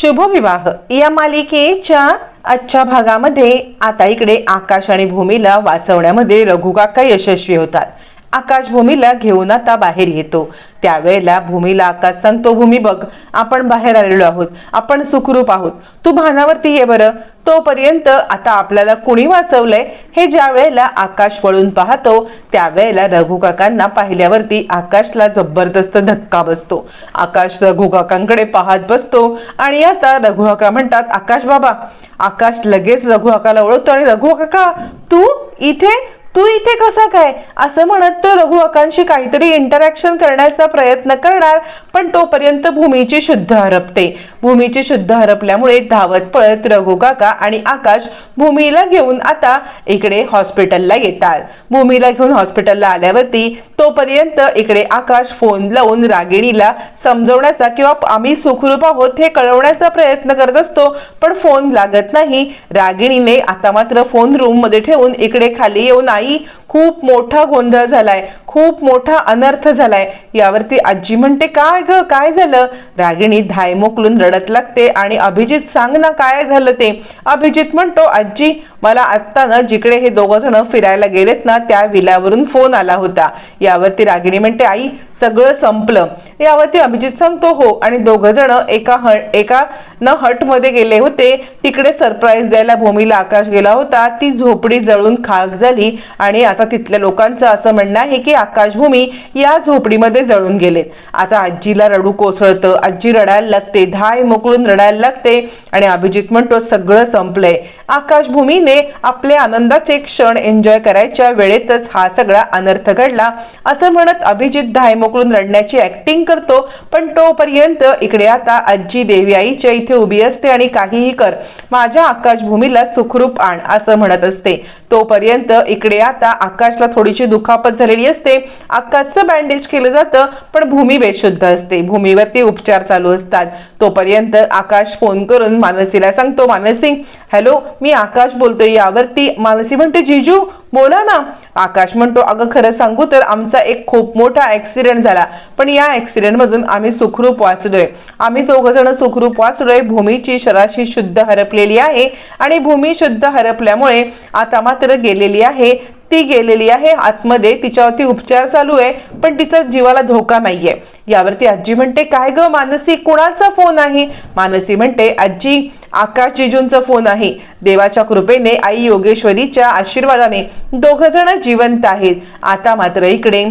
शुभविवाह. या मालिकेच्या आजच्या भागामध्ये आता इकडे आकाश आणि भूमीला वाचवण्यामध्ये रघुकाका यशस्वी होतात. आकाशभूमीला घेऊन आता बाहेर येतो. त्यावेळेला भूमीला आकाश सांगतो भूमी बघ आपण बाहेर आलेलो आहोत. आपण सुखरूप आहोत. तू भानावरती ये बरं. तोपर्यंत आता आपल्याला कुणी वाचवलंय? हे ज्या वेळेला आकाश वळून पाहतो त्यावेळेला रघु काकांना पाहिल्यावरती आकाशला जबरदस्त धक्का बसतो. आकाश रघु काकांकडे पाहत बसतो आणि आता रघु काका म्हणतात आकाश बाबा आकाश लगेच रघुकाकाला ओळखतो आणि रघु काका तू इथे तू इथे कसा काय? असं म्हणत तो रघु काकांशी काहीतरी इंटरॅक्शन करण्याचा प्रयत्न करणार पण तोपर्यंत भूमीची शुद्ध हरपते. भूमीची शुद्ध हरपल्यामुळे धावत पळत रघु काका आणि आकाश भूमीला घेऊन आता इकडे हॉस्पिटलला येतात. भूमीला घेऊन हॉस्पिटलला आल्यावरती तोपर्यंत इकडे आकाश फोन लावून रागिणीला समजवण्याचा किंवा आम्ही सुखरूप आहोत हे कळवण्याचा प्रयत्न करत असतो पण फोन लागत नाही. रागिणीने आता मात्र फोन रूममध्ये ठेवून इकडे खाली येऊन आई ahí खूप मोठा गोंधळ झालाय खूप मोठा अनर्थ झालाय. यावरती आजी म्हणते काय ग काय झालं? रागिणी धाय मोकलून रडत लागते आणि अभिजित सांग ना काय झालं ते? अभिजित म्हणतो आजी मला आत्ता ना जिकडे हे दोघं जण फिरायला गेलेत ना त्या विलावरून फोन आला होता. यावरती रागिणी म्हणते आई सगळं संपलं. यावरती अभिजित सांगतो हो आणि दोघं जण एका ह एका न हटमध्ये गेले होते. तिकडे सरप्राईज द्यायला भूमीला आकाश गेला होता. ती झोपडी जळून खाक झाली आणि आता तिथल्या लोकांचं असं म्हणणं आहे की आकाशभूमी या झोपडीमध्ये जळून गेलेत आता आजीला रडू कोसळतं आजी रडायला लागते धाय मोकळून रडायला लागते आणि अभिजित म्हणतो सगळं संपलंय. आकाशभूमीने आपले आनंदाचे क्षण एन्जॉय करायच्या वेळेतच हा सगळा अनर्थ घडला. असं म्हणत अभिजित धाय मोकळून रडण्याची ऍक्टिंग करतो पण तोपर्यंत इकडे आता आजी देवी आईच्या इथे उभी असते आणि काहीही कर. माझ्या आकाशभूमीला सुखरूप आण असं म्हणत असते. तोपर्यंत इकडे आता आकाशला थोडीशी दुखापत झालेली असते. आकाशचं बँडेज केलं जातं पण भूमी बेशुद्ध असते. भूमीवरती उपचार चालू असतात. तोपर्यंत आकाश फोन करून मानसीला सांगतो मानसी हॅलो मी आकाश बोलतोय यावरती. मानसी म्हणते जिजू बोला ना. आकाश म्हणतो अगं खरं सांगू तर आमचा एक खूप मोठा ऍक्सिडेंट झाला. पण या ऍक्सिडेंट मधून आम्ही सुखरूप वाचलोय. आम्ही दोघ जण सुखरूप वाचलोय. भूमीची शराशी शुद्ध हरपलेली आहे आणि भूमी शुद्ध हरपल्यामुळे आता मात्र गेलेली आहे. ती गेलेली आहे. आतमध्ये तिच्यावरती उपचार चालू आहे पण तिचा जीवाला धोका नाहीये. यावरती आजी म्हणते काय ग मानसी कुणाचा फोन आहे? मानसी म्हणते आजी आकाश जिजूंचा फोन आहे. देवाच्या कृपेने आई योगेश्वरीच्या आशीर्वादाने दोघ जण जिवंत आहेत. आता मात्र इकडे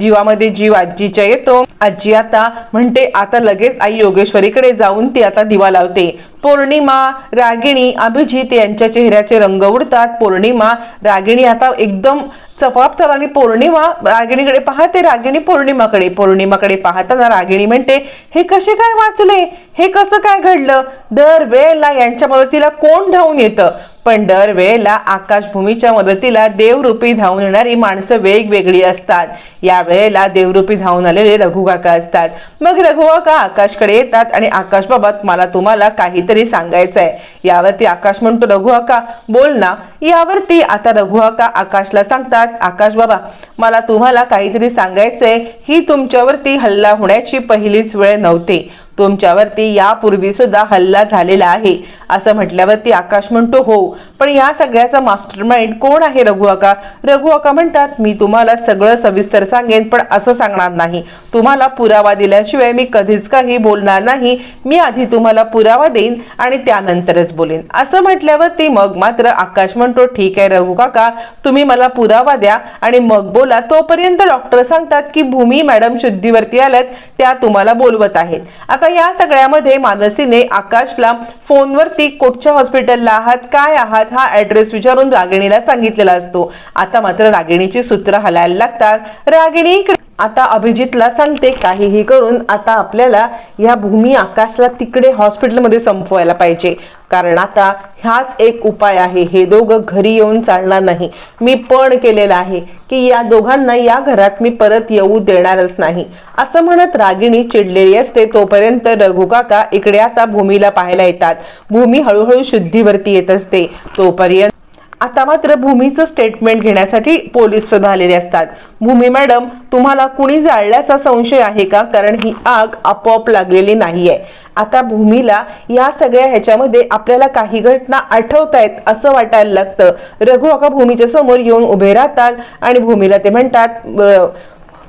जीवामध्ये जीव आजीच्या येतो. आजी आता म्हणते आता लगेच आई योगेश्वरीकडे जाऊन ती आता दिवा लावते. पौर्णिमा रागिणी अभिजित यांच्या चेहऱ्याचे रंग उडतात. पौर्णिमा रागिणी आता एकदम चपापतात आणि पौर्णिमा रागिणीकडे पाहते रागिणी पौर्णिमाकडे पौर्णिमाकडे पाहताना रागिणी म्हणते हे कसे काय वाचले? हे कसं काय घडलं? दर वेळेला यांच्या मदतीला कोण धावून येतं? पण दर वेळेला आकाशभूमीच्या मदतीला देवरूपी धावून येणारी माणसं वेगवेगळी असतात. या वेळेला देवरूपी धावून आलेले रघु काका असतात. मग रघुकाका आकाशकडे येतात आणि आकाशबाबत मला तुम्हाला काहीतरी सांगायचं आहे यावरती आकाश म्हणतो रघु काका बोल ना. यावरती आता रघु काका आकाशला सांगतात आकाश बाबा मला तुम्हाला काहीतरी सांगायचंय. ही तुमच्यावरती हल्ला होण्याची पहिलीच वेळ नव्हती. तुमच्यावरती यापूर्वी सुद्धा हल्ला झालेला आहे. असं म्हटल्यावरती आकाश म्हणतो हो पण या सगळ्याचा मास्टर माइंड कोण आहे रघु आका रघु आका म्हणतात मी तुम्हाला सगळं सविस्तर सांगेन पण असं सांगणार नाही. तुम्हाला पुरावा दिल्याशिवाय मी कधीच काही बोलणार नाही. मी आधी तुम्हाला पुरावा देईन आणि त्यानंतरच बोलेन. असं म्हटल्यावरती मग मात्र आकाश म्हणतो ठीक आहे रघु काका तुम्ही मला पुरावा द्या आणि मग बोला. तोपर्यंत डॉक्टर सांगतात की भूमी मॅडम शुद्धीवरती आल्यात त्या तुम्हाला बोलवत आहेत. आता या सगळ्यामध्ये मानसीने आकाशला फोनवरती कुठच्या हॉस्पिटलला आहात काय आहात हा ऍड्रेस विचारून रागिणीला सांगितलेला असतो. आता मात्र रागिणीची सूत्र हलायला लागतात. रागिणी आता अभिजितला सांगते काहीही करून आता आपल्याला या भूमी आकाशला तिकडे हॉस्पिटलमध्ये संपवायला पाहिजे. कारण आता हाच एक उपाय आहे. हे दोघं घरी येऊन चालणार नाही. मी पण केलेलं आहे की या दोघांना या घरात मी परत येऊ देणारच नाही. असं म्हणत रागिणी चिडलेली असते. तोपर्यंत रघुकाका इकडे आता भूमीला पाहायला येतात. भूमी हळूहळू शुद्धीवरती येत असते. तोपर्यंत आता मात्र भूमीचं स्टेटमेंट घेण्यासाठी पोलीस सुद्धा आलेले असतात. भूमी मॅडम तुम्हाला कुणी जाळल्याचा संशय आहे का? कारण ही आग आपोआप लागलेली नाहीये. आता भूमीला या सगळ्या ह्याच्यामध्ये आपल्याला काही घटना आठवतायत असं वाटायला लागतं. रघु आका भूमीच्या समोर येऊन उभे राहतात आणि भूमीला ते म्हणतात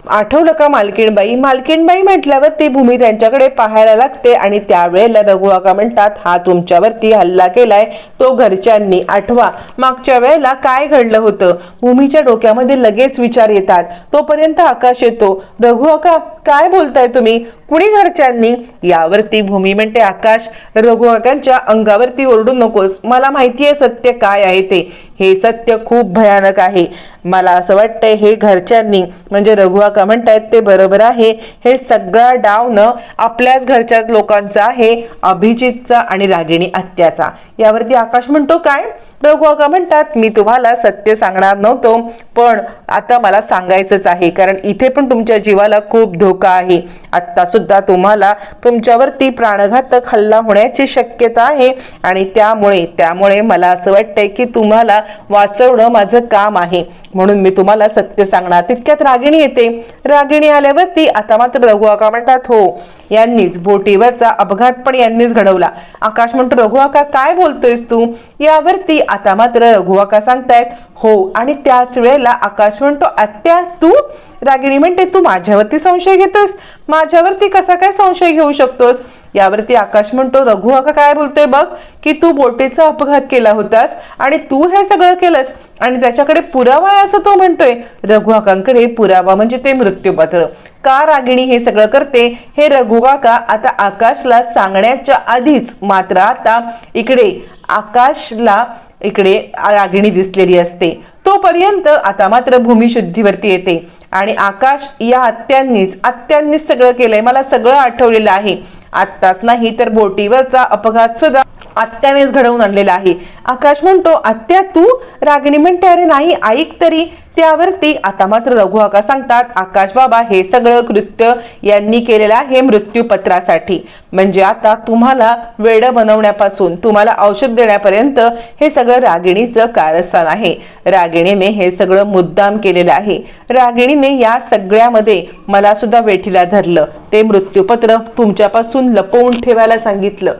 आठवलं का मालकीणबाई? मालकीणबाई म्हटल्यावर ती भूमी त्यांच्याकडे पाहायला लागते आणि त्यावेळेला रघु म्हणतात हा तुमच्यावरती हल्ला केलाय तो घरच्यांनी आठवा. मागच्या वेळेला काय घडलं होतं? भूमीच्या डोक्यामध्ये लगेच विचार येतात. तोपर्यंत आकाश येतो. रघु काय बोलताय तुम्ही? कुणी घरच्यांनी यावरती भूमी म्हणते आकाश रघुकांच्या अंगावरती ओरडू नकोस. मला माहिती आहे सत्य काय आहे ते. हे सत्य खूप भयानक आहे. मला असं वाटतंय हे घरच्यांनी म्हणजे रघुआका म्हणतायत ते बरोबर आहे. हे सगळा डाव न आपल्याच घरच्या लोकांचा आहे अभिजितचा आणि रागिणी आत्याचा. यावरती आकाश म्हणतो काय? रघु अगं म्हणतात मी तुम्हाला सत्य सांगणार नव्हतो पण आता मला सांगायचंच आहे कारण इथे पण तुमच्या जीवाला खूप धोका आहे. आत्ता सुद्धा तुम्हाला तुमच्यावरती प्राणघातक हल्ला होण्याची शक्यता आहे आणि त्यामुळे त्यामुळे मला असं वाटतंय की तुम्हाला वाचवणं माझं काम आहे. म्हणून मी तुम्हाला सत्य सांगणार. तितक्यात रागिणी येते. रागिणी आल्यावरती आता मात्र रघु आका म्हणतात हो यांनीच बोटीवरचा अपघात पण यांनीच घडवला. आकाश म्हणतो रघु आका काय बोलतोयस तू? यावरती आता मात्र रघु आका सांगतायत हो आणि त्याच वेळेला आकाश म्हणतो आत्या तू? रागिणी म्हणते तू माझ्यावरती संशय घेतोस माझ्यावरती कसा काय संशय घेऊ शकतोस? यावरती आकाश म्हणतो रघु आका काय बोलतोय बघ की तू बोटीचा अपघात केला होतास आणि तू हे सगळं केलंस आणि त्याच्याकडे पुरावा आहे असं तो म्हणतोय. रघु आकांकडे पुरावा म्हणजे ते मृत्यूपत्र. का रागिणी हे सगळं करते? हे रघु काका आता आकाशला सांगण्याच्या आधीच. मात्र आता इकडे आकाशला इकडे रागिणी दिसलेली असते. तोपर्यंत आता मात्र भूमिशुद्धीवरती येते. आणि आकाश या आत्यांनीच आत्यांनीच सगळं केलंय. मला सगळं आठवलेलं आहे. आत्ताच नाही तर बोटीवरचा अपघात सुद्धा आत्यानेच घडवून आणलेला आहे. आकाश म्हणतो आत्या तू रागिणी म्हणते अरे नाही ऐक तरी. त्यावरती आता मात्र रघु आका सांगतात आकाश बाबा हे सगळं कृत्य यांनी केलेलं आहे मृत्यूपत्रासाठी. म्हणजे आता तुम्हाला वेड बनवण्यापासून तुम्हाला औषध देण्यापर्यंत हे सगळं रागिणीचं कारस्थान आहे. रागिणीने हे सगळं मुद्दाम केलेलं आहे. रागिणीने या सगळ्यामध्ये मला सुद्धा वेठीला धरलं. ते मृत्यूपत्र तुमच्यापासून लपवून ठेवायला सांगितलं.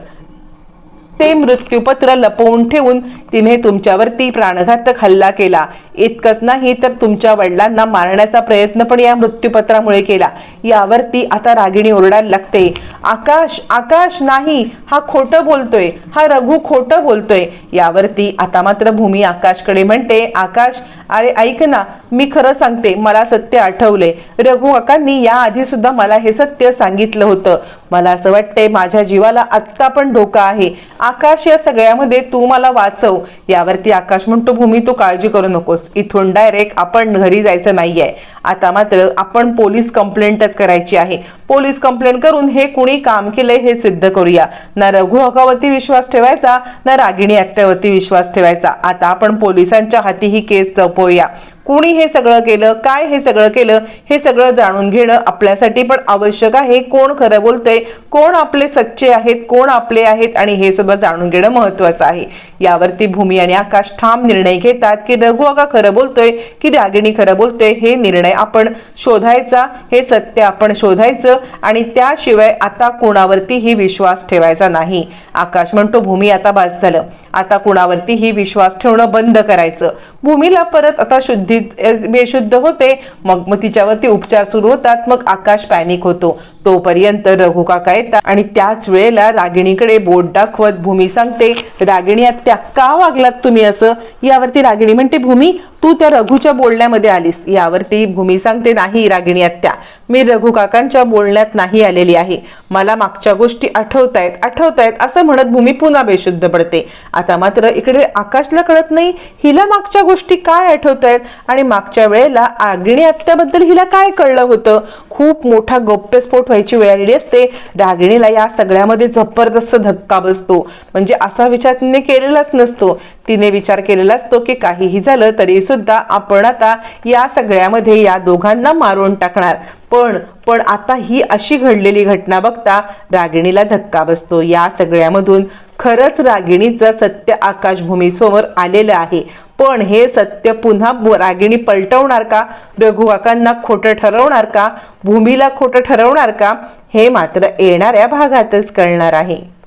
ते मृत्यूपत्र लपवून ठेवून तिने तुमच्यावरती प्राणघातक हल्ला केला. इतकंच नाही तर तुमच्या वडिलांना मारण्याचा प्रयत्न पण या मृत्यूपत्रामुळे केला. यावरती आता रागिणी ओरडायला लागते. आकाश आकाश नाही हा खोटं बोलतोय हा रघु खोटं बोलतोय. यावरती आता मात्र भूमी आकाशकडे म्हणते आकाश अरे ऐक ना मी खरं सांगते मला सत्य आठवले रघु काकांनी या आधी सुद्धा मला हे सत्य सांगितलं होतं. मला असं वाटतंय माझ्या जीवाला आत्ता पण धोका आहे. आकाश या सगळ्यामध्ये तू मला वाचव. यावरती आकाश म्हणतो भूमी तू काळजी करू नकोस. इथून डायरेक्ट आपण घरी जायचं नाहीये. आता मात्र आपण पोलीस कंप्लेंटच करायची आहे. पोलीस कंप्लेंट करून हे कुणी काम केलंय हे सिद्ध करूया. ना रघु हकावरती विश्वास ठेवायचा ना रागिणी आत्यावरती विश्वास ठेवायचा. आता आपण पोलिसांच्या हाती ही केस तपवूया कुणी हे सगळं केलं काय हे सगळं केलं हे सगळं जाणून घेणं आपल्यासाठी पण आवश्यक आहे. कोण खरं बोलतंय कोण आपले सच्चे आहेत कोण आपले आहेत आणि हे सुद्धा जाणून घेणं महत्वाचं आहे. यावरती भूमी आणि आकाश ठाम निर्णय घेतात की रघु अगा खरं बोलतोय की रागिणी खरं बोलतोय हे निर्णय आपण शोधायचा हे सत्य आपण शोधायचं आणि त्याशिवाय आता कोणावरतीही विश्वास ठेवायचा नाही. आकाश म्हणतो भूमी आता बास झालं. आता कोणावरतीही विश्वास ठेवणं बंद करायचं. भूमीला परत आता शुद्धी अ, बेशुद्ध होते. मग मग तिच्यावरती उपचार सुरू होतात. मग आकाश पॅनिक होतो. तोपर्यंत रघु काका येतात आणि त्याच वेळेला रागिणीकडे बोट दाखवत भूमी सांगते रागिणी आत्या का वागलात तुम्ही असं? यावरती रागिणी म्हणते भूमी तू त्या रघुच्या बोलण्यामध्ये आलीस. यावरती भूमी सांगते नाही रागिणी आत्या मी रघु काकांच्या बोलण्यात नाही आलेली आहे. मला मागच्या गोष्टी आठवतायत आठवतायत असं म्हणत भूमी पुन्हा बेशुद्ध पडते. आता मात्र इकडे आकाशला कळत नाही हिला मागच्या गोष्टी काय आठवतायत? आणि मागच्या वेळेला रागिणी आत्याबद्दल हिला काय कळलं होतं? खूप मोठा गौप्यस्फोट व्हायची वेळ आलेली असते. रागिणीला या सगळ्यामध्ये जबरदस्त धक्का बसतो. म्हणजे असा विचार तिने केलेलाच नसतो. तिने विचार केलेला असतो की काहीही झालं तरी सुद्धा आपण आता या सगळ्यामध्ये या दोघांना मारून टाकणार. पण पण आता ही अशी घडलेली घटना बघता रागिणीला धक्का बसतो. या सगळ्यामधून खरंच रागिणीचं सत्य आकाशभूमीसमोर आलेलं आहे. पण हे सत्य पुन्हा रागिणी पलटवणार का? रघुवाकांना खोटं ठरवणार का? भूमीला खोटं ठरवणार का? हे मात्र येणाऱ्या भागातच कळणार आहे.